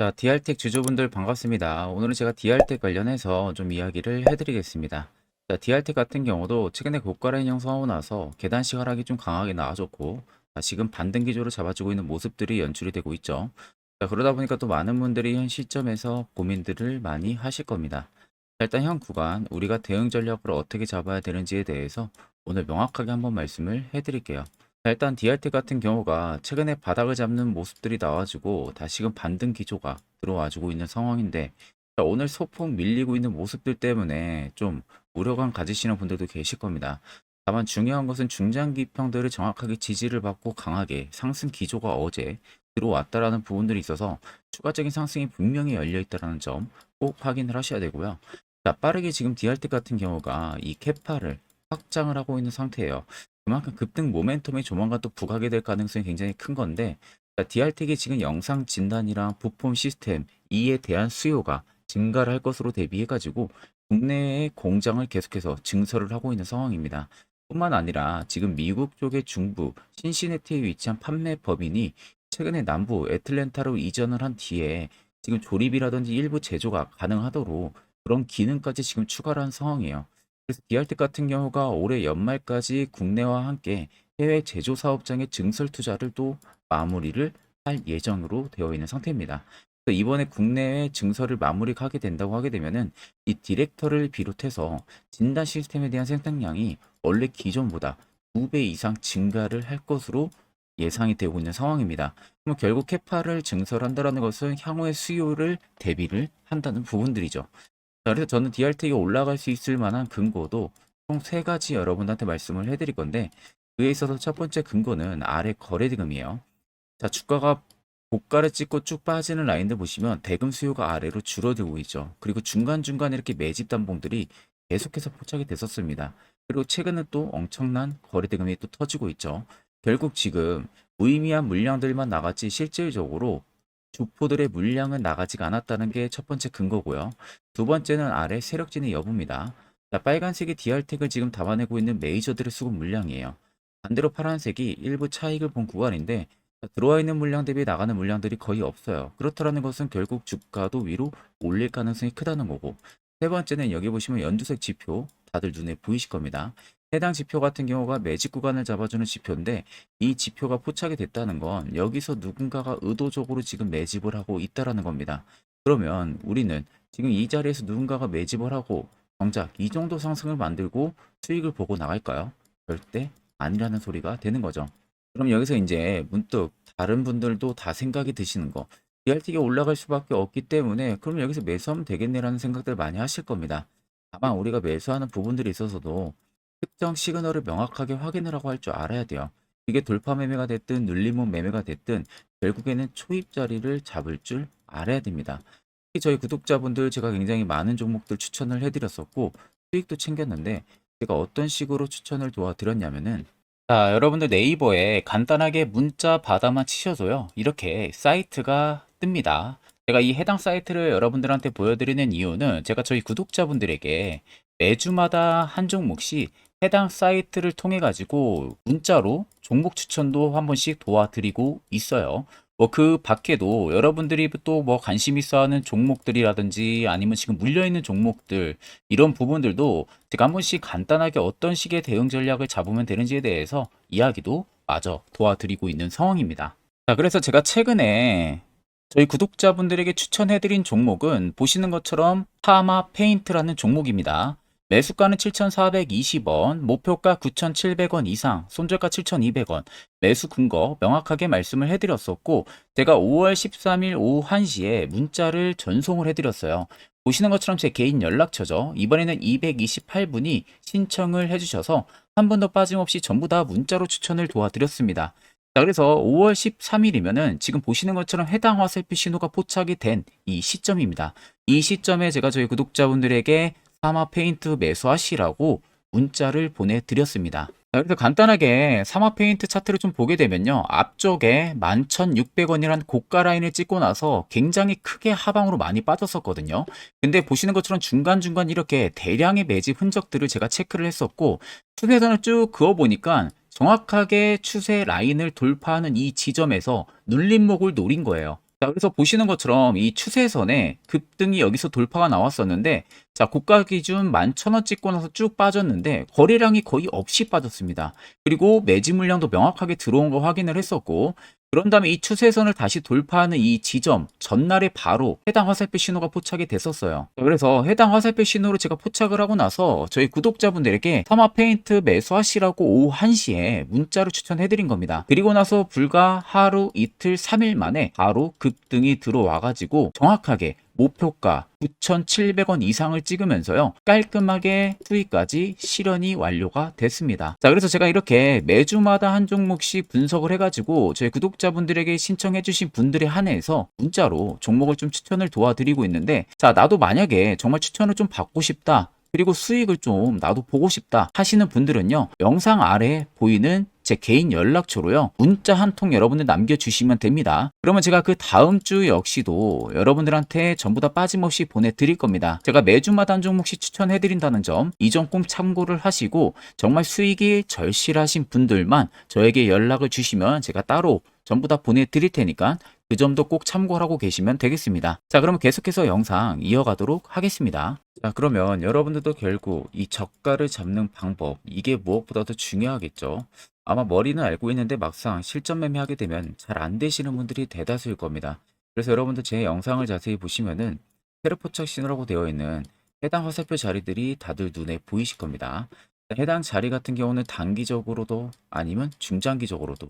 자, DR텍 주주분들 반갑습니다. 오늘은 제가 DR텍 관련해서 좀 이야기를 해드리겠습니다. 자, DR텍 같은 경우도 최근에 고가 라인 형성하고 나서 계단식 하락이 좀 강하게 나와줬고, 자, 지금 반등 기조를 잡아주고 있는 모습들이 연출이 되고 있죠. 자, 그러다 보니까 또 많은 분들이 현 시점에서 고민들을 많이 하실 겁니다. 자, 일단 현 구간 우리가 대응 전략을 어떻게 잡아야 되는지에 대해서 오늘 명확하게 한번 말씀을 해드릴게요. 자, 일단 DRT 같은 경우가 최근에 바닥을 잡는 모습들이 나와주고 다시금 반등 기조가 들어와주고 있는 상황인데 자, 오늘 소폭 밀리고 있는 모습들 때문에 좀 우려감 가지시는 분들도 계실 겁니다. 다만 중요한 것은 중장기 평들을 정확하게 지지를 받고 강하게 상승 기조가 어제 들어왔다라는 부분들이 있어서 추가적인 상승이 분명히 열려 있다는 점 꼭 확인을 하셔야 되고요. 자, 빠르게 지금 DRT 같은 경우가 이 캐파를 확장을 하고 있는 상태예요. 그만큼 급등 모멘텀이 조만간 또 부각이 될 가능성이 굉장히 큰 건데 DR텍이 지금 영상 진단이랑 부품 시스템 이에 대한 수요가 증가를 할 것으로 대비해 가지고 국내의 공장을 계속해서 증설을 하고 있는 상황입니다. 뿐만 아니라 지금 미국 쪽의 중부 신시내티에 위치한 판매 법인이 최근에 남부 애틀랜타로 이전을 한 뒤에 지금 조립이라든지 일부 제조가 가능하도록 그런 기능까지 지금 추가를 한 상황이에요. 그래서 DR텍 같은 경우가 올해 연말까지 국내와 함께 해외 제조 사업장의 증설 투자를 또 마무리를 할 예정으로 되어 있는 상태입니다. 이번에 국내외 증설을 마무리하게 된다고 하게 되면은 이 디렉터를 비롯해서 진단 시스템에 대한 생산량이 원래 기존보다 2배 이상 증가를 할 것으로 예상이 되고 있는 상황입니다. 그럼 결국 캐파를 증설한다는 것은 향후의 수요를 대비를 한다는 부분들이죠. 자, 그래서 저는 DR텍이 올라갈 수 있을 만한 근거도 총 세 가지 여러분한테 말씀을 해드릴 건데 그에 있어서 첫 번째 근거는 아래 거래대금이에요. 자, 주가가 고가를 찍고 쭉 빠지는 라인들 보시면 대금 수요가 아래로 줄어들고 있죠. 그리고 중간중간에 이렇게 매집 단봉들이 계속해서 포착이 됐었습니다. 그리고 최근은 또 엄청난 거래대금이 또 터지고 있죠. 결국 지금 무의미한 물량들만 나갔지 실질적으로 주포들의 물량은 나가지가 않았다는 게 첫 번째 근거고요. 두 번째는 아래 세력진의 여부입니다. 자, 빨간색이 DR텍을 지금 담아내고 있는 메이저들의 수급 물량이에요. 반대로 파란색이 일부 차익을 본 구간인데 자, 들어와 있는 물량 대비 나가는 물량들이 거의 없어요. 그렇다는 것은 결국 주가도 위로 올릴 가능성이 크다는 거고 세 번째는 여기 보시면 연두색 지표 다들 눈에 보이실 겁니다. 해당 지표 같은 경우가 매직 구간을 잡아주는 지표인데 이 지표가 포착이 됐다는 건 여기서 누군가가 의도적으로 지금 매집을 하고 있다라는 겁니다. 그러면 우리는 지금 이 자리에서 누군가가 매집을 하고 정작 이 정도 상승을 만들고 수익을 보고 나갈까요? 절대 아니라는 소리가 되는 거죠. 그럼 여기서 이제 문득 다른 분들도 다 생각이 드시는 거. DRT가 올라갈 수밖에 없기 때문에 그럼 여기서 매수하면 되겠네라는 생각들 많이 하실 겁니다. 다만 우리가 매수하는 부분들이 있어서도 특정 시그널을 명확하게 확인을 하고 할 줄 알아야 돼요. 이게 돌파 매매가 됐든 눌림목 매매가 됐든 결국에는 초입 자리를 잡을 줄 알아야 됩니다. 특히 저희 구독자분들 제가 굉장히 많은 종목들 추천을 해드렸었고 수익도 챙겼는데 제가 어떤 식으로 추천을 도와드렸냐면은 자, 여러분들 네이버에 간단하게 문자 바다만 치셔도요. 이렇게 사이트가 뜹니다. 제가 이 해당 사이트를 여러분들한테 보여드리는 이유는 제가 저희 구독자분들에게 매주마다 한 종목씩 해당 사이트를 통해 가지고 문자로 종목 추천도 한 번씩 도와드리고 있어요. 뭐 그 밖에도 여러분들이 또 뭐 관심 있어 하는 종목들이라든지 아니면 지금 물려 있는 종목들 이런 부분들도 제가 한 번씩 간단하게 어떤 식의 대응 전략을 잡으면 되는지에 대해서 이야기도 마저 도와드리고 있는 상황입니다. 자, 그래서 제가 최근에 저희 구독자분들에게 추천해드린 종목은 보시는 것처럼 파마 페인트라는 종목입니다. 매수가는 7,420원, 목표가 9,700원 이상, 손절가 7,200원, 매수 근거 명확하게 말씀을 해드렸었고, 제가 5월 13일 오후 1시에 문자를 전송을 해드렸어요. 보시는 것처럼 제 개인 연락처죠. 이번에는 228분이 신청을 해주셔서 한 번도 빠짐없이 전부 다 문자로 추천을 도와드렸습니다. 자, 그래서 5월 13일이면은 지금 보시는 것처럼 해당 화살표 신호가 포착이 된 이 시점입니다. 이 시점에 제가 저희 구독자분들에게 사마 페인트 매수하시라고 문자를 보내드렸습니다. 자, 그래서 간단하게 사마 페인트 차트를 좀 보게 되면요. 앞쪽에 11,600원이라는 고가 라인을 찍고 나서 굉장히 크게 하방으로 많이 빠졌었거든요. 근데 보시는 것처럼 중간중간 이렇게 대량의 매집 흔적들을 제가 체크를 했었고 추세선을 쭉 그어보니까 정확하게 추세 라인을 돌파하는 이 지점에서 눌림목을 노린 거예요. 자, 그래서 보시는 것처럼 이 추세선에 급등이 여기서 돌파가 나왔었는데, 자, 고가 기준 11,000원 찍고 나서 쭉 빠졌는데, 거래량이 거의 없이 빠졌습니다. 그리고 매지 물량도 명확하게 들어온 거 확인을 했었고, 그런 다음에 이 추세선을 다시 돌파하는 이 지점, 전날에 바로 해당 화살표 신호가 포착이 됐었어요. 그래서 해당 화살표 신호를 제가 포착을 하고 나서 저희 구독자분들에게 터마 페인트 매수하시라고 오후 1시에 문자로 추천해드린 겁니다. 그리고 나서 불과 하루, 이틀, 3일 만에 바로 급등이 들어와가지고 정확하게 목표가 9,700원 이상을 찍으면서요. 깔끔하게 수익까지 실현이 완료가 됐습니다. 자, 그래서 제가 이렇게 매주마다 한 종목씩 분석을 해가지고 저희 구독자분들에게 신청해주신 분들에 한해서 문자로 종목을 좀 추천을 도와드리고 있는데, 자, 나도 만약에 정말 추천을 좀 받고 싶다. 그리고 수익을 좀 나도 보고 싶다 하시는 분들은요 영상 아래 보이는 제 개인 연락처로요 문자 한 통 여러분들 남겨주시면 됩니다. 그러면 제가 그 다음 주 역시도 여러분들한테 전부 다 빠짐없이 보내드릴 겁니다. 제가 매주마다 한 종목씩 추천해드린다는 점 이 점 꼭 참고를 하시고 정말 수익이 절실하신 분들만 저에게 연락을 주시면 제가 따로 전부 다 보내드릴 테니까 그 점도 꼭 참고하고 계시면 되겠습니다. 자, 그러면 계속해서 영상 이어가도록 하겠습니다. 자, 그러면 여러분들도 결국 이 저가를 잡는 방법, 이게 무엇보다도 중요하겠죠. 아마 머리는 알고 있는데 막상 실전 매매하게 되면 잘 안 되시는 분들이 대다수일 겁니다. 그래서 여러분들 제 영상을 자세히 보시면은 테르포착 신호라고 되어 있는 해당 화살표 자리들이 다들 눈에 보이실 겁니다. 해당 자리 같은 경우는 단기적으로도 아니면 중장기적으로도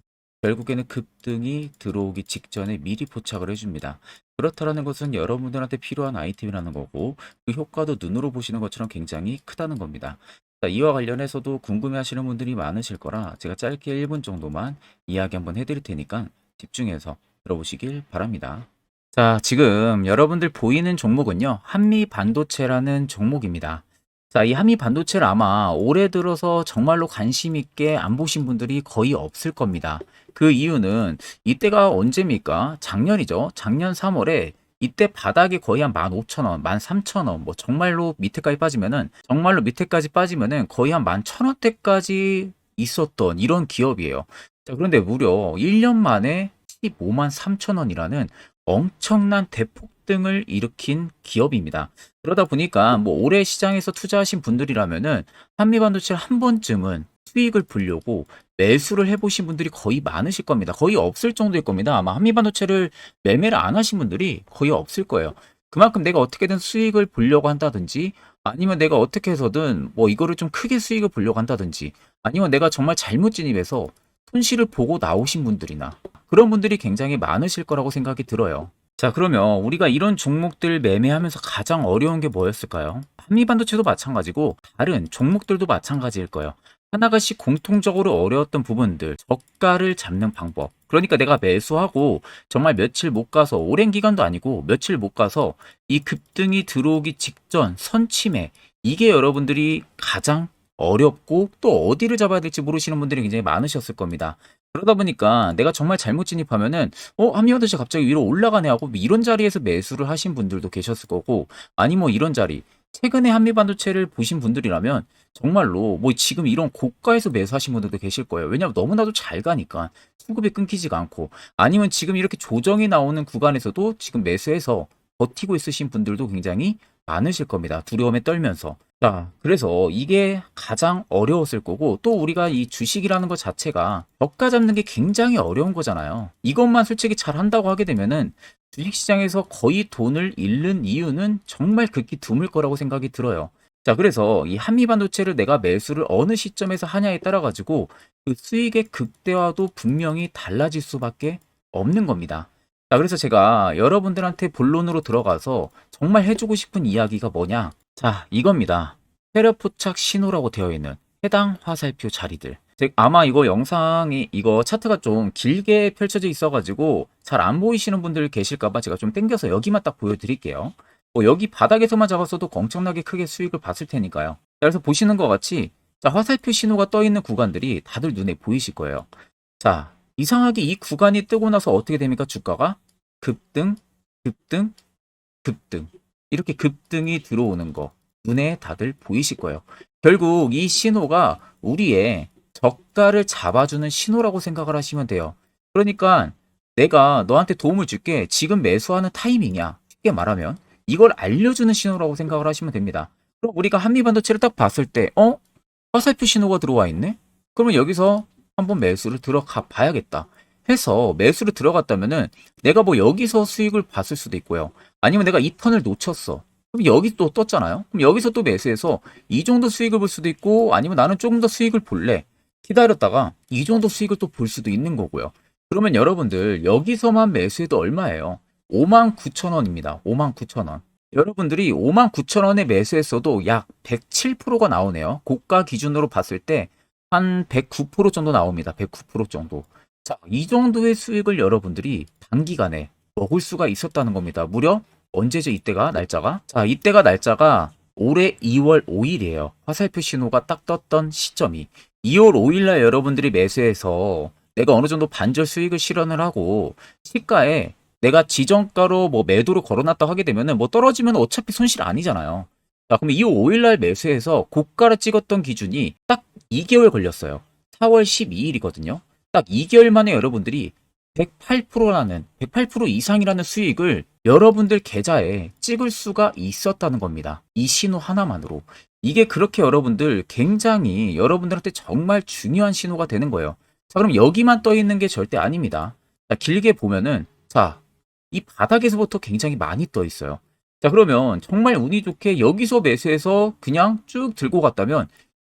결국에는 급등이 들어오기 직전에 미리 포착을 해줍니다. 그렇다라는 것은 여러분들한테 필요한 아이템이라는 거고 그 효과도 눈으로 보시는 것처럼 굉장히 크다는 겁니다. 자, 이와 관련해서도 궁금해하시는 분들이 많으실 거라 제가 짧게 1분 정도만 이야기 한번 해드릴 테니까 집중해서 들어보시길 바랍니다. 자, 지금 여러분들 보이는 종목은요, 한미 반도체라는 종목입니다. 자, 이 한미 반도체를 아마 올해 들어서 정말로 관심 있게 안 보신 분들이 거의 없을 겁니다. 그 이유는 이때가 언제입니까? 작년이죠. 작년 3월에 이때 바닥이 거의 한 15,000원, 13,000원, 뭐 정말로 밑에까지 빠지면은 정말로 밑에까지 빠지면은 거의 한 11,000원대까지 있었던 이런 기업이에요. 자, 그런데 무려 1년 만에 15만 3천 원이라는 엄청난 대폭 등을 일으킨 기업입니다. 그러다 보니까 뭐 올해 시장에서 투자하신 분들이라면은 한미반도체를 한 번쯤은 수익을 보려고 매수를 해보신 분들이 거의 많으실 겁니다. 거의 없을 정도일 겁니다. 아마 한미반도체를 매매를 안 하신 분들이 거의 없을 거예요. 그만큼 내가 어떻게든 수익을 보려고 한다든지 아니면 내가 어떻게 해서든 뭐 이거를 좀 크게 수익을 보려고 한다든지 아니면 내가 정말 잘못 진입해서 손실을 보고 나오신 분들이나 그런 분들이 굉장히 많으실 거라고 생각이 들어요. 자, 그러면 우리가 이런 종목들 매매하면서 가장 어려운 게 뭐였을까요? 한미반도체도 마찬가지고 다른 종목들도 마찬가지일 거예요. 하나가씩 공통적으로 어려웠던 부분들, 저가를 잡는 방법. 그러니까 내가 매수하고 정말 며칠 못 가서 오랜 기간도 아니고 며칠 못 가서 이 급등이 들어오기 직전 선침해 이게 여러분들이 가장 어렵고 또 어디를 잡아야 될지 모르시는 분들이 굉장히 많으셨을 겁니다. 그러다 보니까 내가 정말 잘못 진입하면은 어 한미반도체 갑자기 위로 올라가네. 하고 뭐 이런 자리에서 매수를 하신 분들도 계셨을 거고 아니 뭐 이런 자리. 최근에 한미반도체를 보신 분들이라면 정말로 뭐 지금 이런 고가에서 매수하신 분들도 계실 거예요. 왜냐하면 너무나도 잘 가니까. 수급이 끊기지가 않고. 아니면 지금 이렇게 조정이 나오는 구간에서도 지금 매수해서 버티고 있으신 분들도 굉장히 많으실 겁니다. 두려움에 떨면서. 자, 그래서 이게 가장 어려웠을 거고 또 우리가 이 주식이라는 것 자체가 저가 잡는 게 굉장히 어려운 거잖아요. 이것만 솔직히 잘 한다고 하게 되면은 주식시장에서 거의 돈을 잃는 이유는 정말 극히 드물 거라고 생각이 들어요. 자, 그래서 이 한미반도체를 내가 매수를 어느 시점에서 하냐에 따라 가지고 그 수익의 극대화도 분명히 달라질 수밖에 없는 겁니다. 자, 그래서 제가 여러분들한테 본론으로 들어가서 정말 해주고 싶은 이야기가 뭐냐? 자, 이겁니다. 테레포착 신호라고 되어 있는 해당 화살표 자리들. 즉, 아마 이거 영상이, 이거 차트가 좀 길게 펼쳐져 있어가지고 잘 안 보이시는 분들 계실까봐 제가 좀 땡겨서 여기만 딱 보여드릴게요. 뭐 여기 바닥에서만 잡았어도 엄청나게 크게 수익을 봤을 테니까요. 자, 그래서 보시는 것 같이 자, 화살표 신호가 떠 있는 구간들이 다들 눈에 보이실 거예요. 자, 이상하게 이 구간이 뜨고 나서 어떻게 됩니까? 주가가 급등, 급등, 급등. 이렇게 급등이 들어오는 거 눈에 다들 보이실 거예요. 결국 이 신호가 우리의 저가를 잡아주는 신호라고 생각을 하시면 돼요. 그러니까 내가 너한테 도움을 줄게. 지금 매수하는 타이밍이야. 쉽게 말하면 이걸 알려주는 신호라고 생각을 하시면 됩니다. 그럼 우리가 한미반도체를 딱 봤을 때, 어? 화살표 신호가 들어와 있네? 그러면 여기서 한번 매수를 들어가 봐야겠다. 해서 매수를 들어갔다면은 내가 뭐 여기서 수익을 봤을 수도 있고요. 아니면 내가 이 턴을 놓쳤어. 그럼 여기 또 떴잖아요. 그럼 여기서 또 매수해서 이 정도 수익을 볼 수도 있고 아니면 나는 조금 더 수익을 볼래. 기다렸다가 이 정도 수익을 또 볼 수도 있는 거고요. 그러면 여러분들 여기서만 매수해도 얼마예요? 59,000원입니다. 59,000원. 여러분들이 59,000원에 매수했어도 약 107%가 나오네요. 고가 기준으로 봤을 때 한 109% 정도 나옵니다. 109% 정도. 자, 이 정도의 수익을 여러분들이 단기간에 먹을 수가 있었다는 겁니다. 무려 언제죠? 이때가 날짜가? 자, 이때가 날짜가 올해 2월 5일이에요. 화살표 신호가 딱 떴던 시점이 2월 5일날 여러분들이 매수해서 내가 어느 정도 반절 수익을 실현을 하고 시가에 내가 지정가로 뭐 매도를 걸어놨다 하게 되면은 뭐 떨어지면 어차피 손실 아니잖아요. 자, 그럼 2월 5일날 매수해서 고가를 찍었던 기준이 딱 2개월 걸렸어요. 4월 12일이거든요. 딱 2개월 만에 여러분들이 108%라는 108% 이상이라는 수익을 여러분들 계좌에 찍을 수가 있었다는 겁니다. 이 신호 하나만으로. 이게 그렇게 여러분들 굉장히 여러분들한테 정말 중요한 신호가 되는 거예요. 자, 그럼 여기만 떠 있는 게 절대 아닙니다. 자, 길게 보면은 자, 이 바닥에서부터 굉장히 많이 떠 있어요. 자, 그러면 정말 운이 좋게 여기서 매수해서 그냥 쭉 들고 갔다면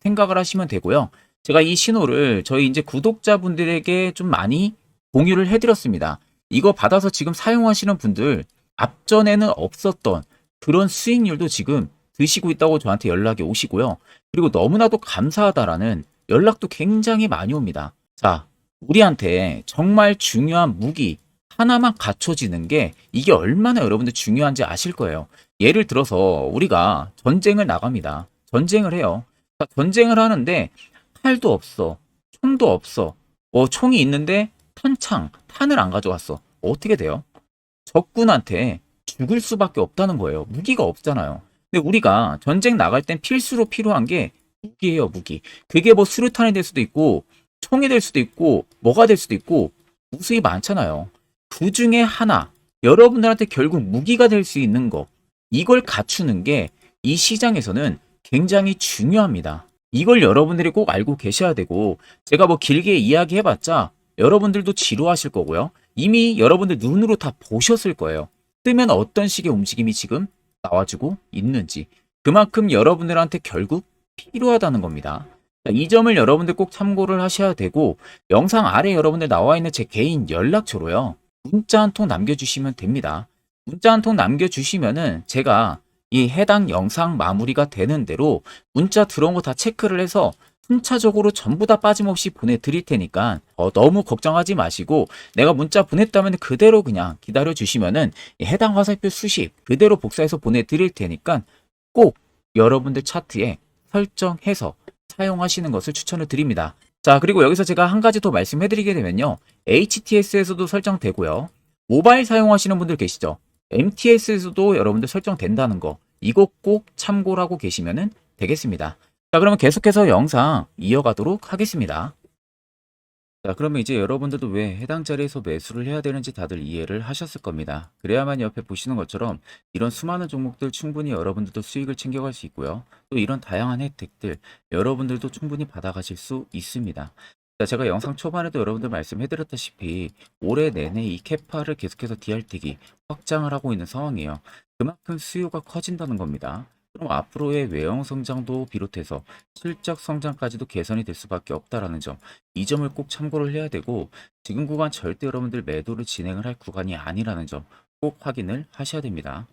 생각을 하시면 되고요. 제가 이 신호를 저희 이제 구독자분들에게 좀 많이 공유를 해드렸습니다. 이거 받아서 지금 사용하시는 분들 앞전에는 없었던 그런 수익률도 지금 드시고 있다고 저한테 연락이 오시고요. 그리고 너무나도 감사하다라는 연락도 굉장히 많이 옵니다. 자, 우리한테 정말 중요한 무기 하나만 갖춰지는 게 이게 얼마나 여러분들 중요한지 아실 거예요. 예를 들어서 우리가 전쟁을 나갑니다. 전쟁을 해요. 자, 전쟁을 하는데 칼도 없어. 총도 없어. 뭐 총이 있는데 탄창, 탄을 안 가져왔어. 어떻게 돼요? 적군한테 죽을 수밖에 없다는 거예요. 무기가 없잖아요. 근데 우리가 전쟁 나갈 땐 필수로 필요한 게 무기예요, 무기. 그게 뭐 수류탄이 될 수도 있고, 총이 될 수도 있고, 뭐가 될 수도 있고, 무수히 많잖아요. 그 중에 하나, 여러분들한테 결국 무기가 될 수 있는 거, 이걸 갖추는 게 이 시장에서는 굉장히 중요합니다. 이걸 여러분들이 꼭 알고 계셔야 되고, 제가 뭐 길게 이야기해봤자 여러분들도 지루하실 거고요. 이미 여러분들 눈으로 다 보셨을 거예요. 뜨면 어떤 식의 움직임이 지금 나와주고 있는지. 그만큼 여러분들한테 결국 필요하다는 겁니다. 자, 이 점을 여러분들 꼭 참고를 하셔야 되고, 영상 아래 여러분들 나와 있는 제 개인 연락처로요. 문자 한 통 남겨주시면 됩니다. 문자 한 통 남겨주시면은 제가 이 해당 영상 마무리가 되는 대로 문자 들어온 거 다 체크를 해서 순차적으로 전부 다 빠짐없이 보내드릴 테니까 어, 너무 걱정하지 마시고 내가 문자 보냈다면 그대로 그냥 기다려 주시면은 이 해당 화살표 수십 그대로 복사해서 보내드릴 테니까 꼭 여러분들 차트에 설정해서 사용하시는 것을 추천을 드립니다. 자 그리고 여기서 제가 한 가지 더 말씀해 드리게 되면요. HTS에서도 설정되고요. 모바일 사용하시는 분들 계시죠 MTS에서도 여러분들 설정된다는 거 이거 꼭 참고를 하고 계시면 되겠습니다. 자, 그러면 계속해서 영상 이어가도록 하겠습니다. 자, 그러면 이제 여러분들도 왜 해당 자리에서 매수를 해야 되는지 다들 이해를 하셨을 겁니다. 그래야만 옆에 보시는 것처럼 이런 수많은 종목들 충분히 여러분들도 수익을 챙겨갈 수 있고요. 또 이런 다양한 혜택들 여러분들도 충분히 받아가실 수 있습니다. 자, 제가 영상 초반에도 여러분들 말씀해드렸다시피 올해 내내 이 캐파를 계속해서 DR택이 확장을 하고 있는 상황이에요. 그만큼 수요가 커진다는 겁니다. 그럼 앞으로의 외형 성장도 비롯해서 실적 성장까지도 개선이 될 수밖에 없다라는 점, 이 점을 꼭 참고를 해야 되고 지금 구간 절대 여러분들 매도를 진행을 할 구간이 아니라는 점 꼭 확인을 하셔야 됩니다.